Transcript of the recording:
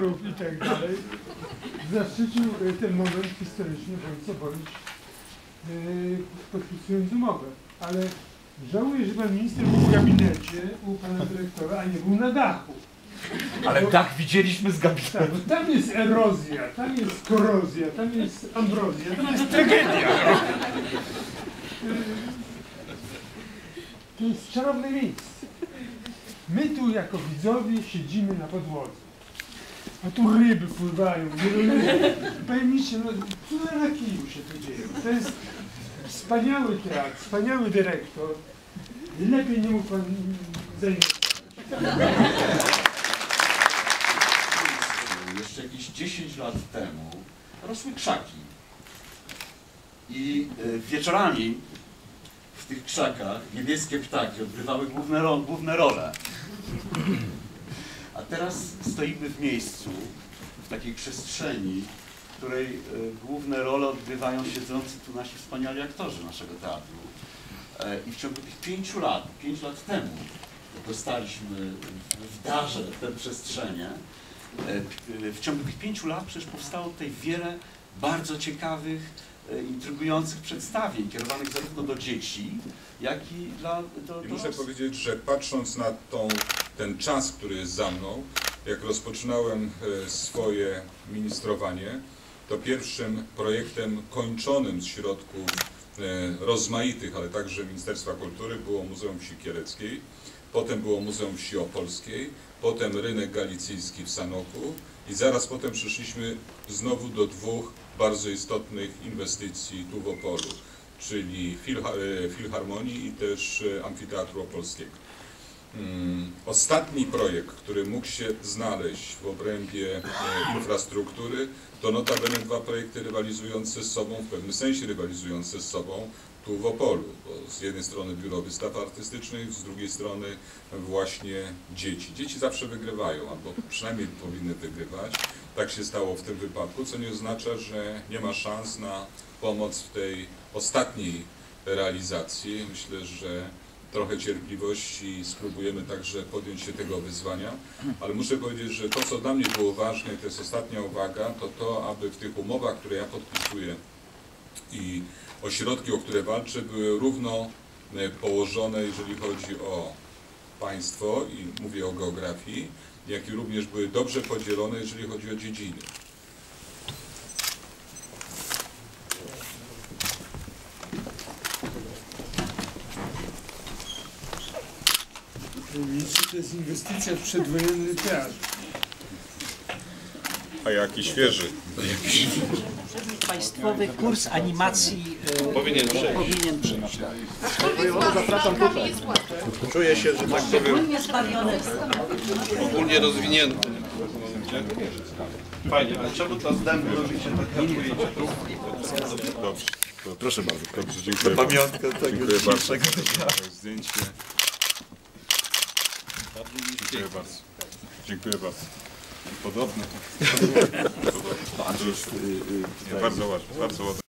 i tak dalej, zaszczycił e, ten moment historyczny Wojciech Sobowicz e, podpisując umowę. Ale żałuję, że pan minister był w gabinecie u pana dyrektora, a nie był na dachu. Ale dach widzieliśmy z Tak, gabinetu. bo tam jest erozja, tam jest korozja, tam jest ambrozja, tam jest tragedia. E, To jest czarowne miejsce. My tu jako widzowie siedzimy na podłodze. A tu ryby pływają. Pojemnicze, no co na kiju się tu dzieje? To jest wspaniały teatr, wspaniały dyrektor. Lepiej nie mógł pan zainwestować. Jeszcze jakieś 10 lat temu rosły krzaki. I y, wieczorami w tych krzakach niebieskie ptaki odgrywały główne, ro główne role. A teraz stoimy w miejscu, w takiej przestrzeni, której y, główne role odgrywają siedzący tu nasi wspaniali aktorzy naszego teatru. E, I w ciągu tych pięciu lat, pięć lat temu, dostaliśmy w darze tę przestrzenie. E, W ciągu tych pięciu lat przecież powstało tutaj wiele bardzo ciekawych, e, intrygujących przedstawień kierowanych zarówno do dzieci, jak i dla do, I muszę powiedzieć, że patrząc na tą, ten czas, który jest za mną, jak rozpoczynałem e, swoje ministrowanie, to pierwszym projektem kończonym z środków e, rozmaitych, ale także Ministerstwa Kultury było Muzeum Wsi Kieleckiej, potem było Muzeum Wsi Opolskiej, potem rynek galicyjski w Sanoku i zaraz potem przyszliśmy znowu do dwóch bardzo istotnych inwestycji tu w Opolu, czyli e, Filharmonii i też e, Amfiteatru Opolskiego. Mm, Ostatni projekt, który mógł się znaleźć w obrębie e, infrastruktury, to notabene dwa projekty rywalizujące z sobą, w pewnym sensie rywalizujące z sobą tu w Opolu. Bo z jednej strony Biuro Wystaw Artystycznych, z drugiej strony właśnie dzieci. Dzieci zawsze wygrywają, albo przynajmniej powinny wygrywać. Tak się stało w tym wypadku, co nie oznacza, że nie ma szans na pomoc w tej ostatniej realizacji. Myślę, że trochę cierpliwości i spróbujemy także podjąć się tego wyzwania, ale muszę powiedzieć, że to, co dla mnie było ważne, to jest ostatnia uwaga, to to, aby w tych umowach, które ja podpisuję i ośrodki, o które walczę, były równo e, położone, jeżeli chodzi o państwo i mówię o geografii, jak i również były dobrze podzielone, jeżeli chodzi o dziedziny. To jest inwestycja w przedwojenny teatr. A jaki świeży. Państwowy kurs animacji e, powinien przejść. Czuję się, że tak powiem, ogólnie rozwinięty. Fajnie, ale czemu to z dębu robicie tak? Dobrze. Proszę bardzo. Dobrze, dziękuję Pamiątka tego Dziękuję bardzo. Zdjęcie. Dziękuję bardzo. Dziękuję bardzo. Podobne. To y, y, bardzo ładne, bardzo ładne.